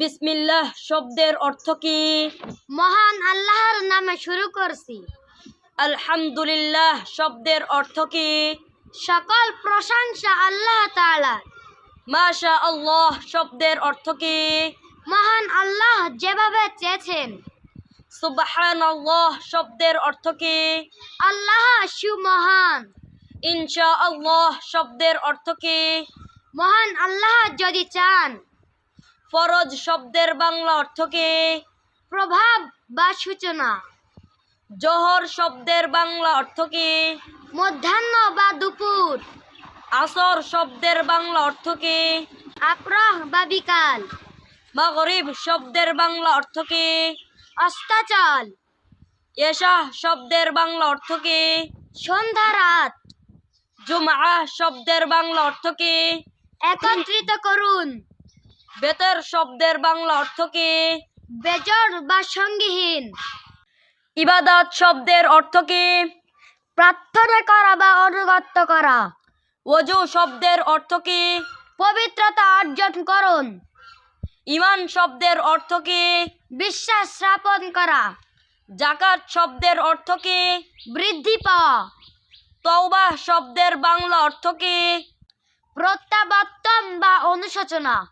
বিসমিল্লাহ শব্দের অর্থ কি? মহান আল্লাহর নামে শুরু করছি। আলহামদুলিল্লাহ শব্দের অর্থ কি? সকল প্রশংসা আল্লাহ তাআলা। মাশা আল্লাহ শব্দের অর্থ কি? মহান আল্লাহ যেভাবে চেয়েছেন। সুবহানাল্লাহ শব্দের অর্থ কি? আল্লাহ সুমহান। ইনশা আল্লাহ শব্দের অর্থ কি? মহান আল্লাহ যদি চান ফরজ শব্দের বাংলা অর্থ কি? প্রভাব বা সূচনা। জহর শব্দের বাংলা অর্থ কি? মধ্যাহ্ন বা দুপুর। আসর শব্দের বাংলা অর্থ কি? আপ্রহ বা বিকাল। মাগরিব শব্দের বাংলা অর্থ কি? অস্তাচল। এশা শব্দের বাংলা অর্থ কি? সন্ধ্যা রাত। জুমআ শব্দের বাংলা অর্থ কি? একত্রিত করুন। বেতর শব্দের বাংলা অর্থ কি? বেজর বা সঙ্গীহীন। ইবাদত শব্দের অর্থ কি? প্রার্থনা করা বা অনুগত্য করা। ওজু শব্দের অর্থ কি? পবিত্রতা অর্জন করুন। ইমান শব্দের অর্থ কি? বিশ্বাস স্থাপন করা। জাকাত শব্দের অর্থ কি? বৃদ্ধি পাওয়া। তওবা শব্দের বাংলা অর্থ কি? প্রত্যাবর্তন বা অনুশোচনা।